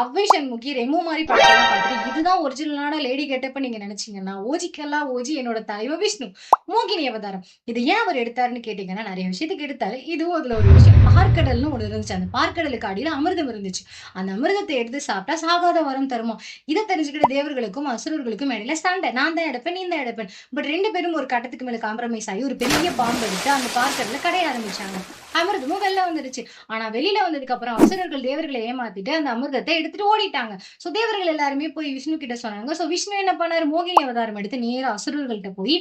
அவ்வை சண்முகி ரெமோ மாதிரி படத்தெல்லாம் பார்த்துட்டு இதுதான் ஒரிஜினலான லேடி கெட்டப்ப நீங்க நினைச்சீங்கன்னா ஓஜிக்கெல்லாம் ஓஜி என்னோட தலைவ விஷ்ணு மோகினி அவதாரம். இது ஏன் அவர் எடுத்தாருன்னு கேட்டீங்கன்னா நிறைய விஷயத்துக்கு எடுத்தாரு. இதுவும் அதுல ஒரு விஷயம். பார்க்கடல்னு ஒன்று இருந்துச்சு. அந்த பார்க்கடலுக்கு அடியில அமிர்தம் இருந்துச்சு. அந்த அமிர்தத்தை எடுத்து சாப்பிட்டா சாகாத வரம் தருமா? இதை தெரிஞ்சுக்கிட்ட தேவர்களுக்கும் அசுரர்களுக்கும் இடையில சண்டை. நான் தான் எடுப்பேன் நீ தான் எடுப்பேன். பட் ரெண்டு பேரும் ஒரு கட்டத்துக்கு மேல காம்ப்ரமைஸ் ஆகி ஒரு பெரிய பாம்பு எடுத்து அந்த பார்க்கடல கடைய ஆரம்பிச்சாங்க. அமிர்தமும் வெளில வந்துருச்சு ஆனா வெளியில வந்ததுக்கு அப்புறம் அசுரர்கள் தேவர்களை ஏமாத்திட்டு அந்த அமிர்தத்தை எடுத்துட்டு ஓடிட்டாங்க. சோ தேவர்கள் எல்லாருமே போய் விஷ்ணு கிட்ட சொன்னாங்க. சோ விஷ்ணு என்ன பண்ணாரு? மோகினி அவதாரம் எடுத்து நேர அசுரர்கள்ட்ட போய்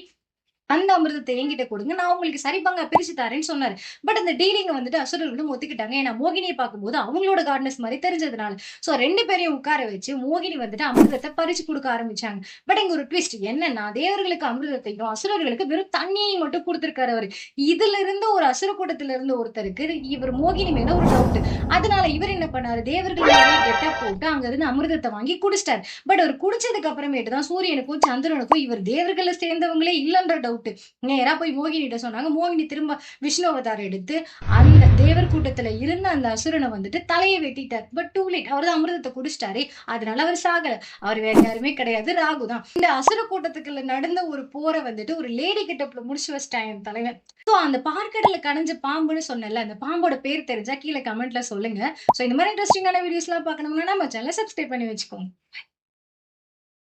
அந்த அமிர்தத்தை என்கிட்ட கொடுங்க. நான் உங்களுக்கு சரி பிரிச்சு தரேன்னு சொன்னாரு. பட் அந்த டீலிங்க வந்துட்டு அசுரர்களும் ஒத்துக்கிட்டாங்க ஏன்னா மோகினியை பார்க்கும்போது அவங்களோட கார்டனஸ் மாதிரி தெரிஞ்சதுனால. சோ ரெண்டு பேரையும் உட்கார வச்சு மோகினி வந்துட்டு அமிர்தத்தை பறிச்சு கொடுக்க ஆரம்பிச்சாங்க. பட் இங்க ஒரு ட்விஸ்ட் என்னன்னா தேவர்களுக்கு அமிர்தத்தையும் அசுரர்களுக்கு வெறும் தண்ணியையும் மட்டும் கொடுத்துருக்காரு அவர். இதுல இருந்து ஒரு அசுர கூட்டத்துல இருந்து ஒருத்தருக்கு இவர் மோகினி மேல ஒரு டவுட் அதனால இவர் என்ன பண்ணாரு? தேவர்கள் கெட்ட போட்டு அங்க இருந்து அமிர்தத்தை வாங்கி குடிச்சிட்டாரு. பட் அவர் குடிச்சதுக்கு அப்புறமேட்டு தான் சூரியனுக்கும் சந்திரனுக்கும் இவர் தேவர்களை சேர்ந்தவங்களே இல்லைன்ற டவுட் நேரா போய் மோகினிட்ட சொன்னாங்க. மோகினி திரும்ப விஷ்ணு அவதாரம் எடுத்து அந்த தேவர் கூட்டத்துல இருந்த அந்த அசுரனை வந்துட்டு தலையை வெட்டிட்டார். பட் டூ லேட் அவர் தான் அமிர்தத்தை குடிச்சிட்டாரு. அதனால அவர் சாகல. அவர் வேற யாருமே கிடையாது. ராகு தான். இந்த அசுர கூட்டத்துக்குள்ள நடந்த ஒரு போரை வந்துட்டு ஒரு லேடி கிட்ட முடிச்சு வச்சிட்டாங்க என் தலைவன். ஸோ அந்த பார்க்கடல கடைஞ்ச பாம்புன்னு சொன்னல அந்த பாம்போட பேர் தெரிஞ்சா கீழே கமெண்ட்ல சொல்லுங்க. ஸோ இந்த மாதிரி இன்ட்ரெஸ்டிங்கான வீடியோஸ்லாம் பார்க்கணும்னா நம்ம சேனலை சப்ஸ்கிரைப் பண்ணி வச்சுக்கோங்க.